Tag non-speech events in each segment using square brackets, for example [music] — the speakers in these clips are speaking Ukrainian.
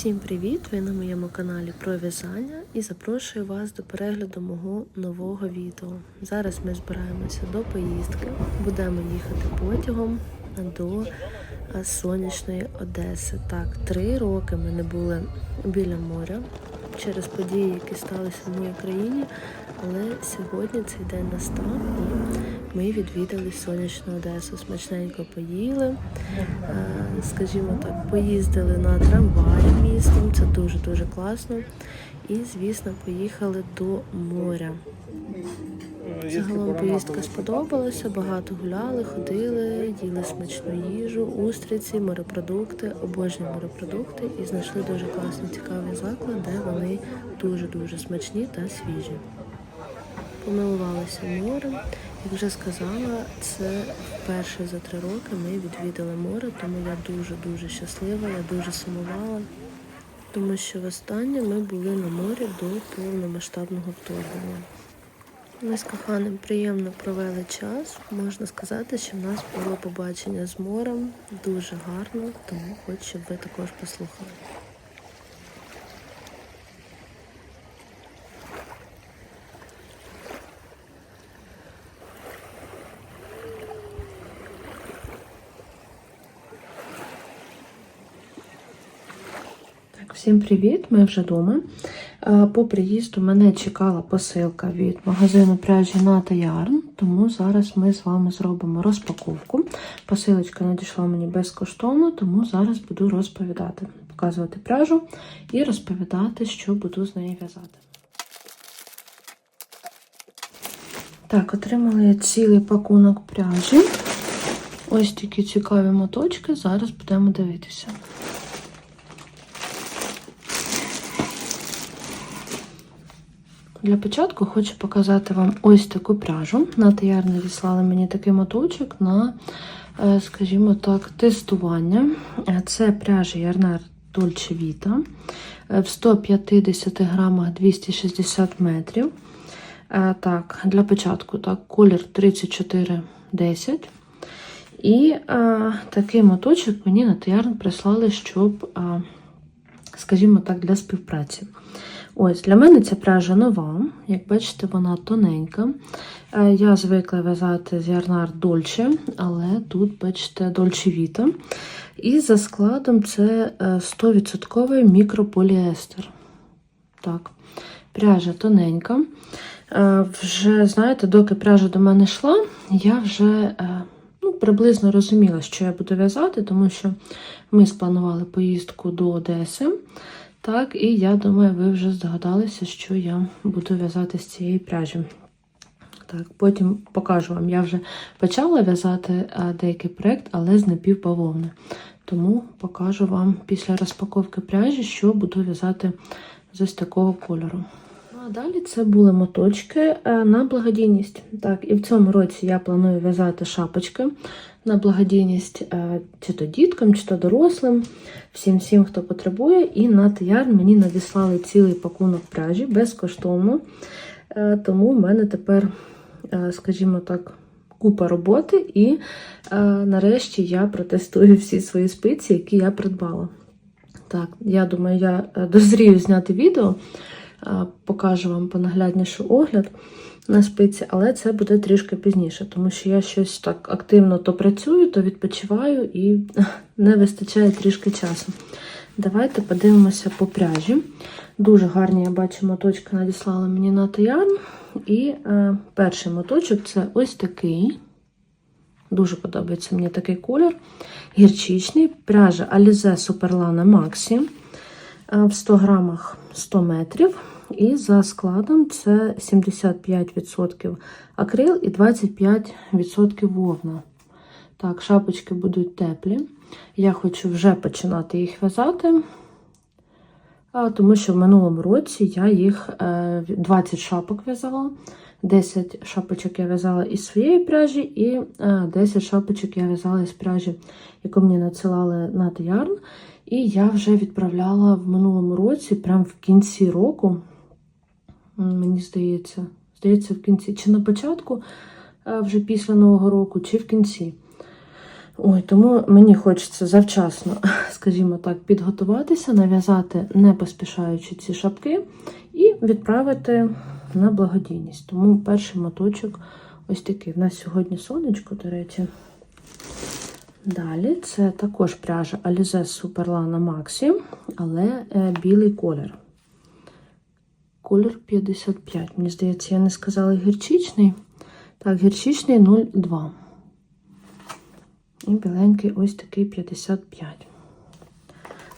Всім привіт! Ви на моєму каналі про в'язання і запрошую вас до перегляду мого нового відео. Зараз ми збираємося до поїздки. Будемо їхати потягом до сонячної Одеси. Так, три роки ми не були біля моря через події, які сталися в моїй країні. Але сьогодні цей день настав і ми відвідали сонячну Одесу. Смачненько поїли, е, скажімо так, поїздили на трамваї містом. Це дуже дуже класно. І, звісно, поїхали до моря. Загалом поїздка сподобалася, багато гуляли, ходили, їли смачну їжу, устриці, морепродукти, обожнюю морепродукти і знайшли дуже класний цікавий заклад, де вони дуже-дуже смачні та свіжі. Помилувалися морем. Як вже сказала, це вперше за три роки ми відвідали море, тому я дуже-дуже щаслива, я дуже сумувала, тому що востаннє ми були на морі до повномасштабного вторгнення. Ми з коханим приємно провели час. Можна сказати, що в нас було побачення з морем дуже гарно, тому хочу, щоб ви також послухали. Всім привіт! Ми вже вдома. По приїзду мене чекала посилка від магазину пряжі Ната Ярн, тому зараз ми з вами зробимо розпаковку. Посилочка надійшла мені безкоштовно, тому зараз буду розповідати, показувати пряжу і розповідати, що буду з нею в'язати. Так, отримала я цілий пакунок пряжі. Ось такі цікаві моточки. Зараз будемо дивитися. Для початку хочу показати вам ось таку пряжу. На Таяр надіслали мені такий моточок на, е, скажімо так, тестування. Е, Це пряжа Ярнар Dolce Vita е, в 150 грамах 260 метрів. Так, Для початку так, колір 3410. І а, такий моточок мені на Таярн прислали, щоб, а, скажімо так, для співпраці. Ось, Для мене ця пряжа нова, як бачите, вона тоненька. Е, Я звикла в'язати з Ярнар Дольче, але тут, бачите, Дольче Віта. І за складом це 100% мікрополіестер. Так, Пряжа тоненька. Е, Вже, знаєте, доки пряжа до мене йшла, я вже е, ну, приблизно розуміла, що я буду в'язати, тому що ми спланували поїздку до Одеси. Так, і я думаю, ви вже здогадалися, що я буду в'язати з цієї пряжі. Так, Потім покажу вам. Я вже почала в'язати деякий проєкт, але з напівбавовни. Тому покажу вам після розпаковки пряжі, що буду в'язати з ось такого кольору. А далі це були моточки на благодійність. Так, І в цьому році я планую в'язати шапочки на благодійність чи то діткам, чи то дорослим, всім, всім, хто потребує. І на тияр мені надіслали цілий пакунок пряжі безкоштовно. Тому в мене тепер, скажімо так, купа роботи, і нарешті я протестую всі свої спиці, які я придбала. Так, я думаю, я дозрію зняти відео, покажу вам понаглядніше огляд на спиці, але це буде трішки пізніше, тому що я щось так активно то працюю, то відпочиваю і [laughs] не вистачає трішки часу. Давайте подивимося по пряжі. Дуже гарні, я бачу, моточки надіслали мені на Таян. І е, перший моточок це ось такий. Дуже подобається мені такий колір. Гірчичний. Пряжа Alize Superlana Maxi в 100 грамах 100 метрів. І за складом це 75% акрил і 25% вовна. Так, шапочки будуть теплі. Я хочу вже починати їх в'язати, тому що в минулому році я їх 20 шапок в'язала. 10 шапочок я в'язала із своєї пряжі, і 10 шапочок я в'язала із пряжі, яку мені надсилали на Ярн. І я вже відправляла в минулому році, прямо в кінці року. Мені здається, здається, в кінці, чи на початку, вже після Нового року, чи в кінці. Ой, тому мені хочеться завчасно, [laughs] скажімо так, підготуватися, нав'язати, не поспішаючи ці шапки, і відправити на благодійність. Тому перший моточок ось такий. У нас сьогодні сонечко, до речі. Далі це також пряжа Alize Superlana Maxi, але е, білий колір. Колір 55. Мені здається, я не сказала гірчичний. Так, гірчичний 02. І біленький ось такий 55.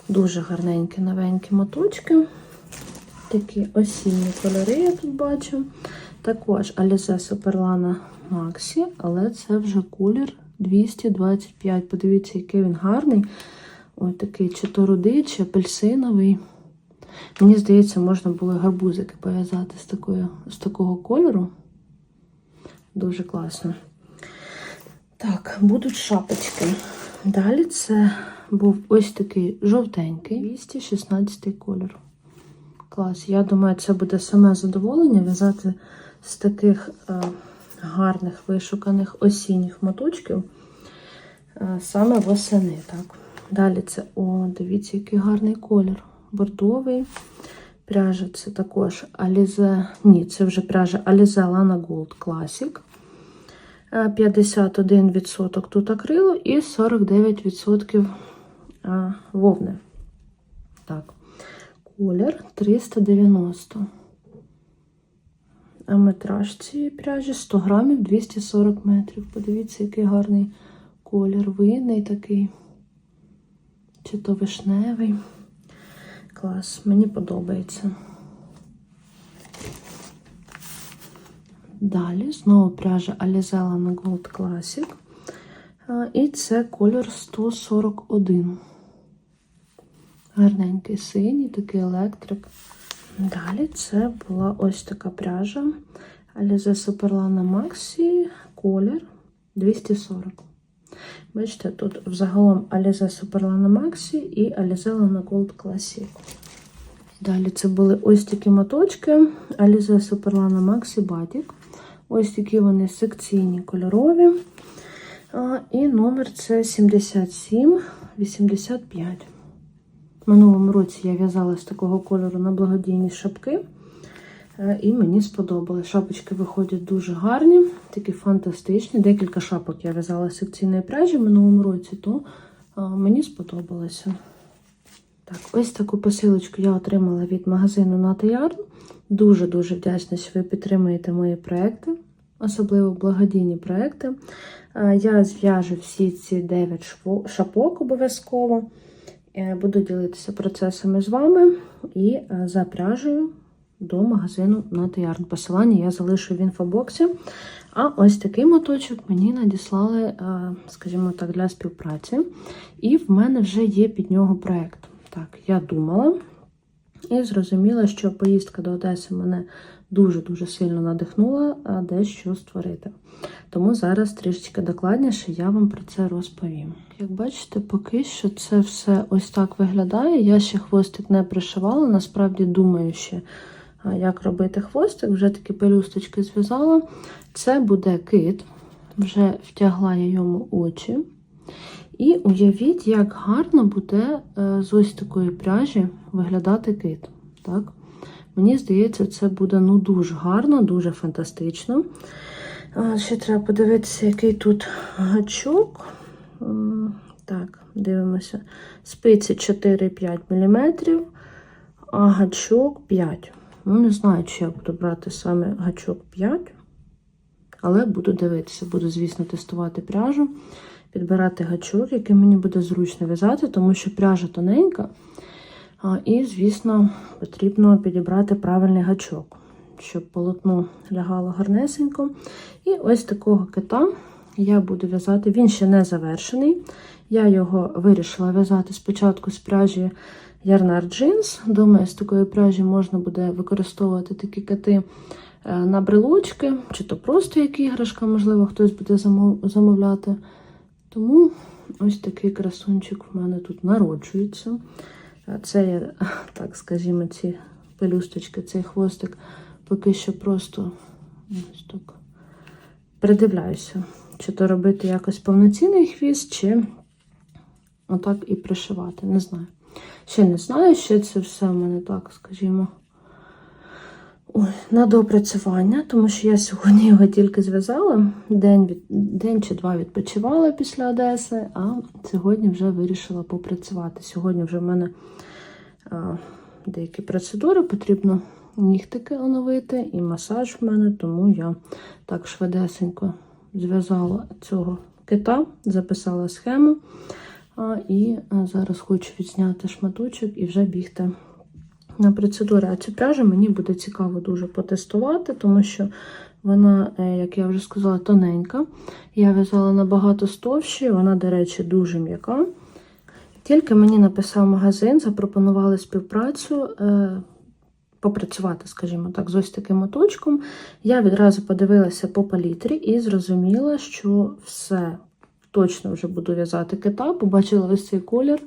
Дуже гарненькі новенькі моточки. Такі осінні кольори, я тут бачу. Також Alize Superlana Maxi, але це вже колір 225. Подивіться, який він гарний. Ось такий чи то рудий, чи апельсиновий. Мені здається, можна було гарбузики пов'язати з, з такого кольору. Дуже класно. Так, будуть шапочки. Далі це був ось такий жовтенький, 216 кольор. Клас. Я думаю, це буде саме задоволення в'язати з таких е, гарних вишуканих осінніх моточків е, саме восени. Так. Далі це, о, дивіться, який гарний колір. Бордовий. Пряжа це також Alize, ні, це вже пряжа Alize Lana Gold Classic. Е, 51% тут акрилу і 49% е, вовни. Так, колір 390. А метраж цієї пряжі 100 грамів 240 метрів. Подивіться, який гарний колір. Винний такий. Чи то вишневий. Клас, мені подобається. Далі знову пряжа Alize Lana Gold Classic. І це колір 141. Гарненький синій, такий електрик. Далі це була ось така пряжа Alize Superlana Maxi, колір 240. Бачите, тут взагалом Alize Superlana Maxi і Alize Lana Gold Classic. Далі це були ось такі моточки Alize Superlana Maxi Batik. Ось такі вони секційні кольорові. І номер це 7785. Минулому році я в'язала з такого кольору на благодійні шапки. Е, І мені сподобалось. Шапочки виходять дуже гарні, такі фантастичні. Декілька шапок я в'язала з секційної пряжі минулому році, то мені сподобалося. Так, ось таку посилочку я отримала від магазину Yarn. Дуже-дуже вдячна, що ви підтримуєте мої проекти, особливо благодійні проекти. Е, Я зв'яжу всі ці 9 шапок обов'язково. Е, Буду ділитися процесами з вами і е, за пряжею до магазину Nata Yarn. Посилання я залишу в інфобоксі. А ось такий моточок мені надіслали, е, скажімо так, для співпраці. І в мене вже є під нього проект. Так, я думала і зрозуміла, що поїздка до Одеси мене дуже-дуже сильно надихнула дещо створити. Тому зараз трішечки докладніше я вам про це розповім. Як бачите, поки що це все ось так виглядає. Я ще хвостик не пришивала, насправді думаю ще, як робити хвостик. Вже такі пелюсточки зв'язала. Це буде кит, вже втягла я йому очі. І уявіть, як гарно буде е, з ось такої пряжі виглядати кит. Так? Мені здається, це буде ну, дуже гарно, дуже фантастично. Ще треба подивитися, який тут гачок. Так, дивимося. Спиці 4-5 мм, а гачок 5. Ну, не знаю, чи я буду брати саме гачок 5, але буду дивитися, буду, звісно, тестувати пряжу підбирати гачок, який мені буде зручно в'язати, тому що пряжа тоненька. І, звісно, потрібно підібрати правильний гачок, щоб полотно лягало гарнесенько. І ось такого кита я буду в'язати. Він ще не завершений. Я його вирішила в'язати спочатку з пряжі Yarnar Jeans. Думаю, з такої пряжі можна буде використовувати такі кити е, на брелочки, чи то просто як іграшка, можливо, хтось буде замовляти. Тому ось такий красунчик в мене тут народжується. Це я, так скажімо, ці пелюсточки, цей хвостик поки що просто ось так придивляюся, Чи то робити якось повноцінний хвіст, чи отак і пришивати. Не знаю. Ще не знаю, ще це все в мене так, скажімо. Ой, на доопрацювання, тому що я сьогодні його тільки зв'язала. День, від, день чи два відпочивала після Одеси, а сьогодні вже вирішила попрацювати. Сьогодні вже в мене а, деякі процедури, потрібно нігтики оновити і масаж в мене, тому я так швидесенько зв'язала цього кита, записала схему. А, і зараз хочу відзняти шматочок і вже бігти на процедури. А цю пряжу мені буде цікаво дуже потестувати, тому що вона, е, як я вже сказала, тоненька. Я в'язала набагато стовщі, вона, до речі, дуже м'яка. Тільки мені написав магазин, запропонували співпрацю. е, Попрацювати, скажімо так, з ось таким моточком. Я відразу подивилася по палітрі і зрозуміла, що все точно вже буду в'язати кита, побачила ось цей колір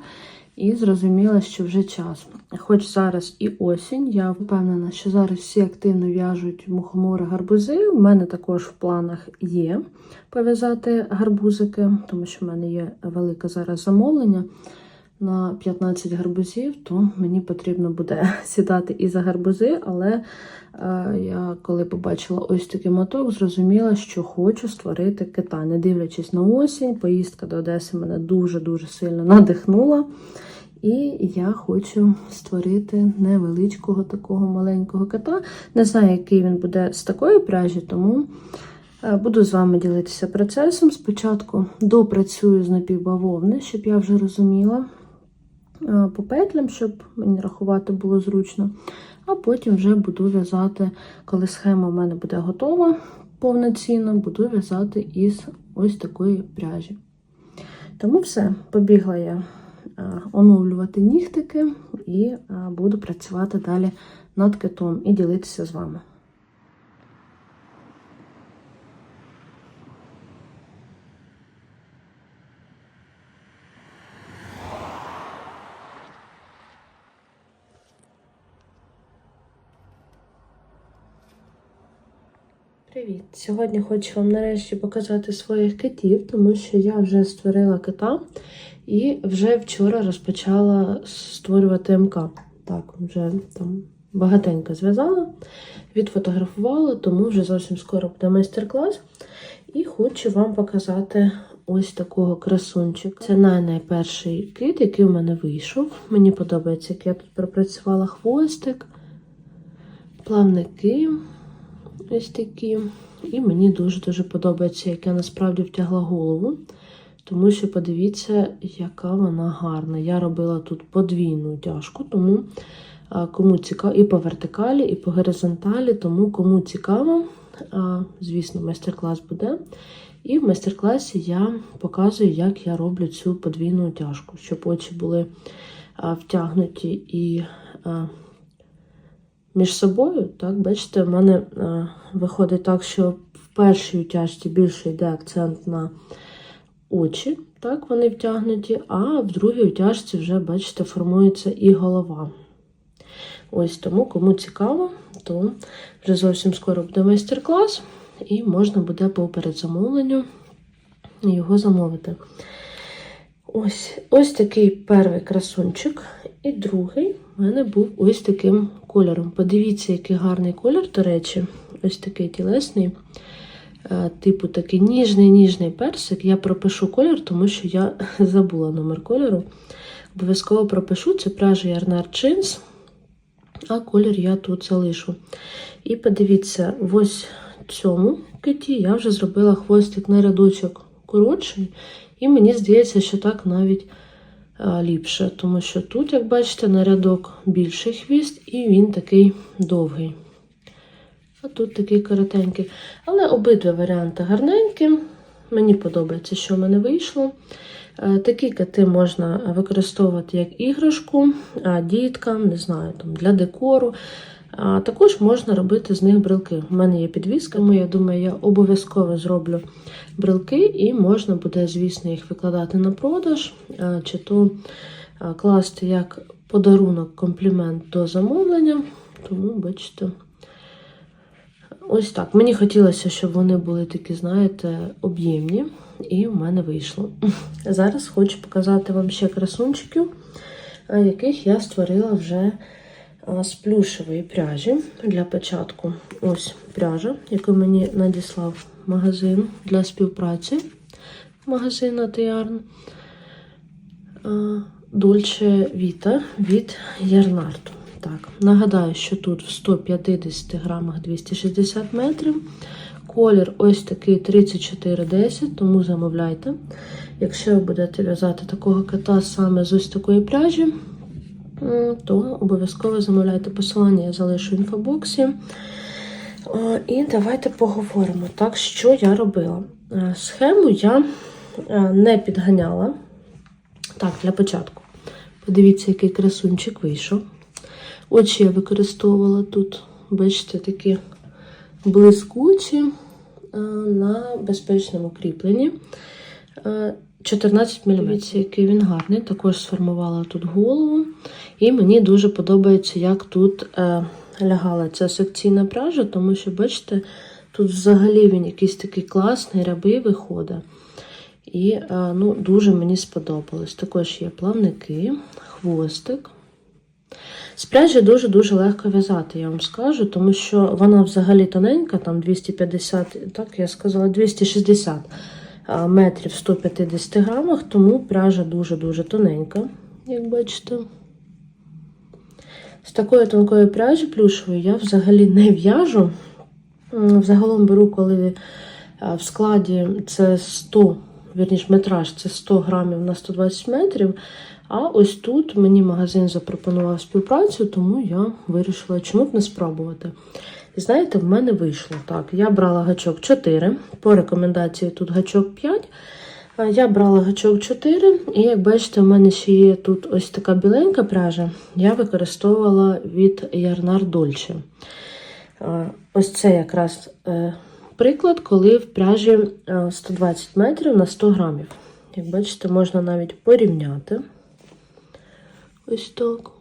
і зрозуміла, що вже час. Хоч зараз і осінь, я впевнена, що зараз всі активно в'яжуть мухомори гарбузи. У мене також в планах є пов'язати гарбузики, тому що в мене є велике зараз замовлення на 15 гарбузів, то мені потрібно буде [laughs] сідати і за гарбузи, але е, я коли побачила ось такий моток, зрозуміла, що хочу створити кита. Не дивлячись на осінь, поїздка до Одеси мене дуже-дуже сильно надихнула. І я хочу створити невеличкого такого маленького кота. Не знаю, який він буде з такої пряжі, тому е, буду з вами ділитися процесом. Спочатку допрацюю з напівбавовни, щоб я вже розуміла по петлям, щоб мені рахувати було зручно. А потім вже буду в'язати, коли схема в мене буде готова повноцінно, буду в'язати із ось такої пряжі. Тому все, побігла я е, оновлювати нігтики і е, буду працювати далі над китом і ділитися з вами. Привіт! Сьогодні хочу вам нарешті показати своїх китів, тому що я вже створила кита і вже вчора розпочала створювати МК. Так, вже там багатенько зв'язала, відфотографувала, тому вже зовсім скоро буде майстер-клас. І хочу вам показати ось такого красунчика. Це най-найперший кит, який в мене вийшов. Мені подобається, як я тут пропрацювала хвостик, плавники. Ось такі. І мені дуже-дуже подобається, як я насправді втягла голову. Тому що подивіться, яка вона гарна. Я робила тут подвійну тяжку, тому кому цікаво, і по вертикалі, і по горизонталі, тому кому цікаво, звісно, майстер-клас буде. І в майстер-класі я показую, як я роблю цю подвійну тяжку, щоб очі були втягнуті і. Між собою. Так, Бачите, в мене е, виходить так, що в першій утяжці більше йде акцент на очі, так, вони втягнуті, а в другій утяжці вже, бачите, формується і голова. Ось тому, кому цікаво, то вже зовсім скоро буде майстер-клас, і можна буде по передзамовленню його замовити. Ось ось такий перший красунчик, і другий у мене був ось таким кольором. Подивіться, який гарний колір, до речі, ось такий тілесний, е, типу такий ніжний-ніжний персик. Я пропишу колір, тому що я [laughs] забула номер кольору. Обов'язково пропишу це пряжа Ярнар Jeans, а колір я тут залишу. І подивіться, ось цьому киті я вже зробила хвостик на рядочок коротший. І мені здається, що так навіть ліпше, тому що тут, як бачите, на рядок більший хвіст, і він такий довгий. А тут такий коротенький. Але обидва варіанти гарненькі. Мені подобається, що в мене вийшло. Е, Такі кати можна використовувати як іграшку, а діткам, не знаю, там, для декору. А також можна робити з них брелки. У мене є підвіска, тому я думаю, я обов'язково зроблю брелки, і можна буде, звісно, їх викладати на продаж, чи то класти як подарунок, комплімент до замовлення. Тому, бачите, Ось так. Мені хотілося, щоб вони були такі, знаєте, об'ємні, і в мене вийшло. Зараз хочу показати вам ще красунчиків, яких я створила вже з плюшевої пряжі для початку. Ось пряжа, яку мені надіслав магазин для співпраці. Магазин Атеярн. Дольче Віта від Ярнарту. Так, нагадаю, що тут в 150 грамах 260 метрів. Колір ось такий 3410, тому замовляйте. Якщо ви будете в'язати такого кота саме з ось такої пряжі, то обов'язково замовляйте посилання, я залишу в інфобоксі. І давайте поговоримо, так, що я робила. Е, Схему я е, не підганяла. Так, для початку. Подивіться, який красунчик вийшов. Очі я використовувала тут, бачите, такі блискучі е, на безпечному кріпленні. Е, 14 мм, який він гарний. Також сформувала тут голову. І мені дуже подобається, як тут е, лягала ця секційна пряжа, тому що, бачите, тут взагалі він якийсь такий класний, рябий виходить. І е, ну, дуже мені сподобалось. Також є плавники, хвостик. З пряжі дуже-дуже легко в'язати, я вам скажу, тому що вона взагалі тоненька, там 250, так я сказала, 260 метрів в 150 грамах, тому пряжа дуже-дуже тоненька, як бачите. З такої тонкої пряжі плюшової я взагалі не в'яжу. Взагалом беру, коли в складі це 100, вірніш, метраж це 100 грамів на 120 метрів. А ось тут мені магазин запропонував співпрацю, тому я вирішила, чому б не спробувати. Знаєте, в мене вийшло так. Я брала гачок 4, по рекомендації тут гачок 5. Я брала гачок 4, і як бачите, в мене ще є тут ось така біленька пряжа. Я використовувала від Ярнар Дольче. Ось це якраз е, приклад, коли в пряжі е, 120 метрів на 100 грамів. Як бачите, можна навіть порівняти. Ось так.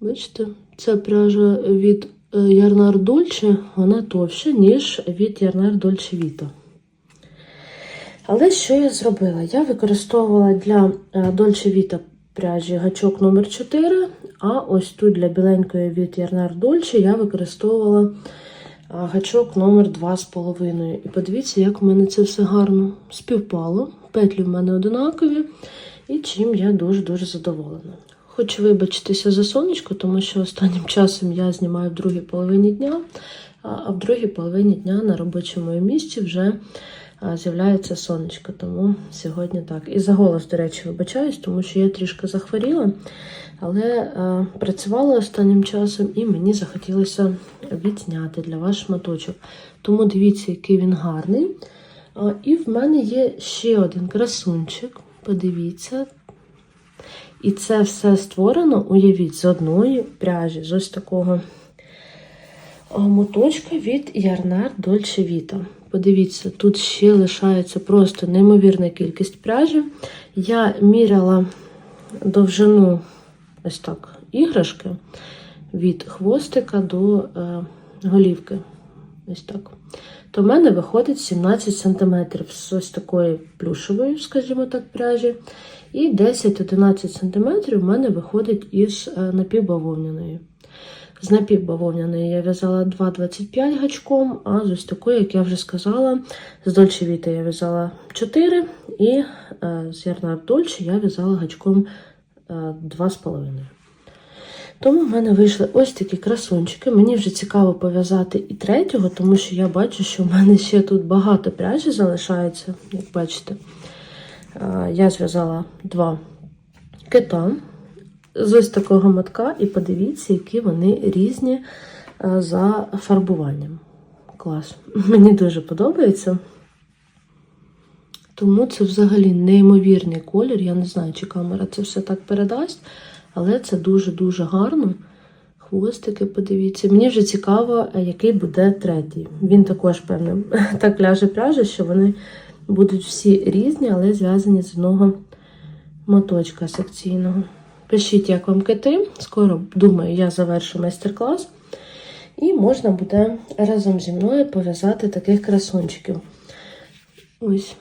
Бачите, ця пряжа від е, Ярнар Дольче, вона товща, ніж від Ярнар Дольче Віта. Але що я зробила? Я використовувала для Дольче Віта пряжі гачок номер 4 а ось тут для біленької від Ярнар Дольче я використовувала гачок номер 2,5. І подивіться, як в мене це все гарно співпало. Петлі в мене одинакові, і чим я дуже-дуже задоволена. Хочу вибачитися за сонечко, тому що останнім часом я знімаю в другій половині дня, а в другій половині дня на робочому місці вже з'являється сонечко. Тому сьогодні так. І за голос, до речі, вибачаюсь, тому що я трішки захворіла, але працювала останнім часом і мені захотілося відзняти для вас шматочок. Тому дивіться, який він гарний. І в мене є ще один красунчик. Подивіться. І це все створено, уявіть, з одної пряжі, з ось такого моточка від Ярнар Dolce Vita. Подивіться, тут ще лишається просто неймовірна кількість пряжі. Я міряла довжину ось так іграшки від хвостика до е, голівки. Ось так. То в мене виходить 17 см з ось такої плюшевої, скажімо так, пряжі. І 10-11 см в мене виходить із е, напівбавовняної. З напівбавовняної я в'язала 2,25 гачком, а з ось такої, як я вже сказала, з Dolce Vita я в'язала 4, і е, з Ярнар Dolce я в'язала гачком е, 2,5. Тому в мене вийшли ось такі красунчики. Мені вже цікаво пов'язати і третього, тому що я бачу, що в мене ще тут багато пряжі залишається, як бачите. Е, Я зв'язала два кита з ось такого мотка, і подивіться, які вони різні е, за фарбуванням. Клас. [laughs] Мені дуже подобається. Тому це взагалі неймовірний колір. Я не знаю, чи камера це все так передасть, але це дуже-дуже гарно. Хвостики, подивіться. Мені вже цікаво, е, який буде третій. Він також, певно, [laughs] так ляже пряжа, що вони будуть всі різні, але зв'язані з одного моточка секційного. Пишіть, як вам кити. Скоро, думаю, я завершу майстер-клас. І можна буде разом зі мною пов'язати таких красунчиків. Ось.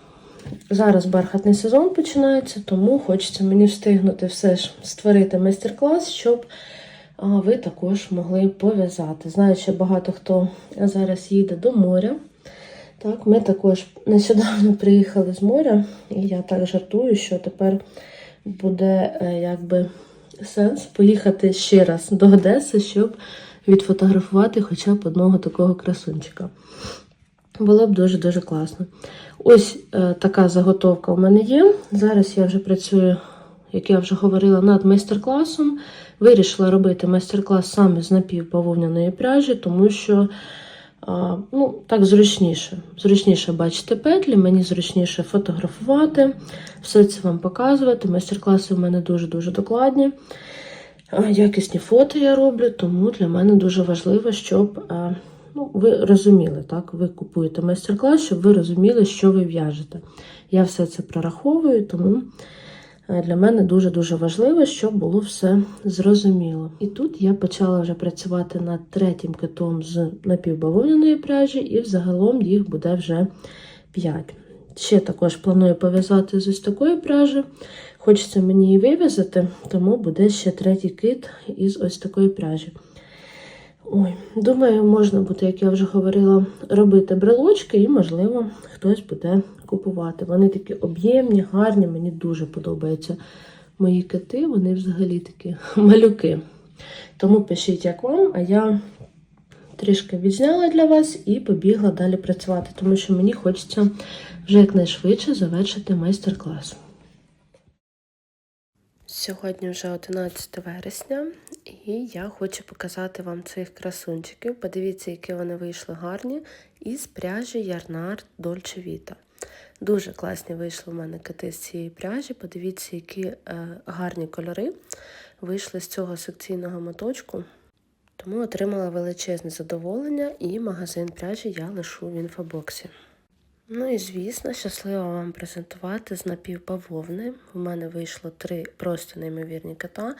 Зараз бархатний сезон починається, тому хочеться мені встигнути все ж створити майстер-клас, щоб ви також могли пов'язати. Знаю, що багато хто зараз їде до моря. Так, Ми також нещодавно приїхали з моря, і я так жартую, що тепер буде е, якби сенс поїхати ще раз до Одеси, щоб відфотографувати хоча б одного такого красунчика. Було б дуже-дуже класно. Ось е, така заготовка у мене є. Зараз я вже працюю, як я вже говорила, над майстер-класом. Вирішила робити майстер-клас саме з напівбавовняної пряжі, тому що ну, так зручніше. Зручніше бачити петлі, мені зручніше фотографувати, все це вам показувати. Майстер-класи в мене дуже-дуже докладні. Якісні фото я роблю, тому для мене дуже важливо, щоб ну, ви розуміли, так, ви купуєте майстер-клас, щоб ви розуміли, що ви в'яжете. Я все це прораховую, тому для мене дуже-дуже важливо, щоб було все зрозуміло. І тут я почала вже працювати над третім китом з напівбавовняної пряжі, і взагалом їх буде вже 5. Ще також планую пов'язати з ось такої пряжі. Хочеться мені її вив'язати, тому буде ще третій кит із ось такої пряжі. Ой, думаю, можна буде, як я вже говорила, робити брелочки, і, можливо, хтось буде купувати. Вони такі об'ємні, гарні, мені дуже подобаються мої кити, вони взагалі такі [laughs] малюки. Тому пишіть, як вам, а я трішки відзняла для вас і побігла далі працювати, тому що мені хочеться вже якнайшвидше завершити майстер-клас. Сьогодні вже 11 вересня, і я хочу показати вам цих красунчиків. Подивіться, які вони вийшли гарні із пряжі Ярнар Dolce Vita. Дуже класні вийшли в мене кити з цієї пряжі. Подивіться, які е, гарні кольори вийшли з цього секційного моточку. Тому отримала величезне задоволення і магазин пряжі я лишу в інфобоксі. Ну і звісно, щасливо вам презентувати з напівбавовни. У мене вийшло три просто неймовірні кота.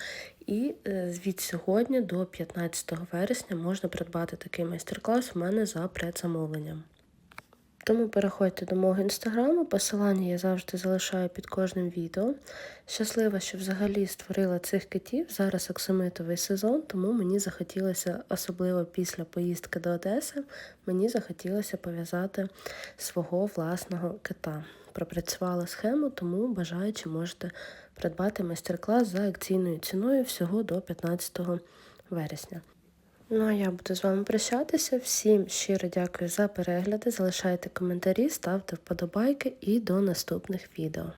І е, від сьогодні до 15 вересня можна придбати такий майстер-клас у мене за предзамовленням. Тому переходьте до мого інстаграму, посилання я завжди залишаю під кожним відео. Щаслива, що взагалі створила цих китів. Зараз оксамитовий сезон, тому мені захотілося, особливо після поїздки до Одеси, мені захотілося пов'язати свого власного кита. Пропрацювала схему, тому бажаючи можете придбати майстер-клас за акційною ціною всього до 15 вересня. Ну а я буду з вами прощатися. Всім щиро дякую за перегляди. Залишайте коментарі, ставте вподобайки і до наступних відео.